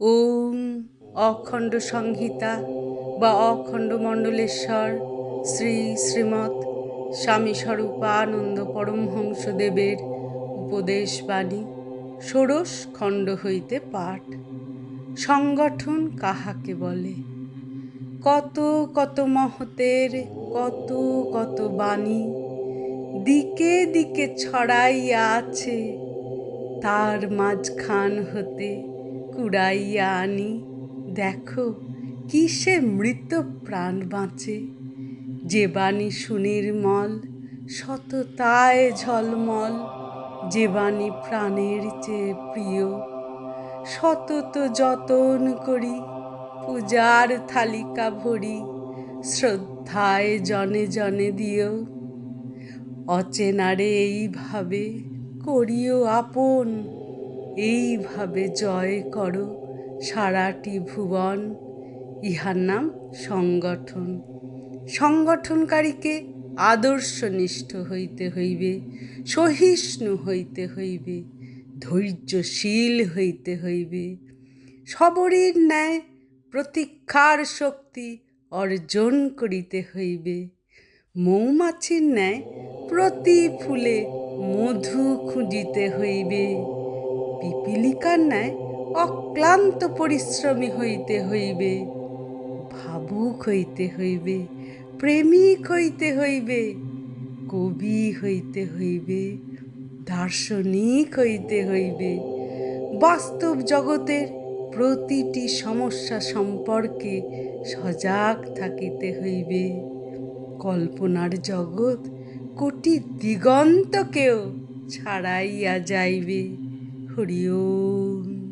ওম অখণ্ড সংহিতা বা অখণ্ড মণ্ডলেশ্বর শ্রী শ্রীমৎ স্বামী স্বরূপানন্দ পরমহংসদেবের উপদেশ বাণী ষোড়শ খণ্ড হইতে পাঠ। সংগঠন কাহাকে বলে? কত কত মহতের, কত কত বাণী দিকে দিকে ছড়াইয়া আছে, তার মাঝখান হতে কুড়াইয়া আনি দেখো কিসে মৃত প্রাণ বাঁচে। যে বাণী সুনির্মল, সততায় ঝলমল। যে বাণী প্রাণের চেয়ে প্রিয়। সতত যতন করি, পূজার থালিকা ভরি, শ্রদ্ধায় জনে জনে দিও। অচেনারে এইভাবে করিও আপন। এইভাবে জয় করো সারাটি ভুবন। ইহার নাম সংগঠন। সংগঠনকারীকে আদর্শনিষ্ঠ হইতে হইবে, সহিষ্ণু হইতে হইবে, ধৈর্যশীল হইতে হইবে। সবরীর ন্যায় প্রতীক্ষার শক্তি অর্জন করিতে হইবে। মৌমাছির ন্যায় প্রতি ফুলে মধু খুঁজিতে হইবে। পিপিলিকার ন্যায় অক্লান্ত পরিশ্রমী হইতে হইবে, ভাবুক হইতে হইবে, প্রেমিক হইতে হইবে, কবি হইতে হইবে, দার্শনিক হইতে হইবে, বাস্তব জগতের প্রতিটি সমস্যা সম্পর্কে সজাগ থাকিতে হইবে। কল্পনার জগৎ কোটি দিগন্তকেও ছাড়াইয়া যাইবে। हरि ओम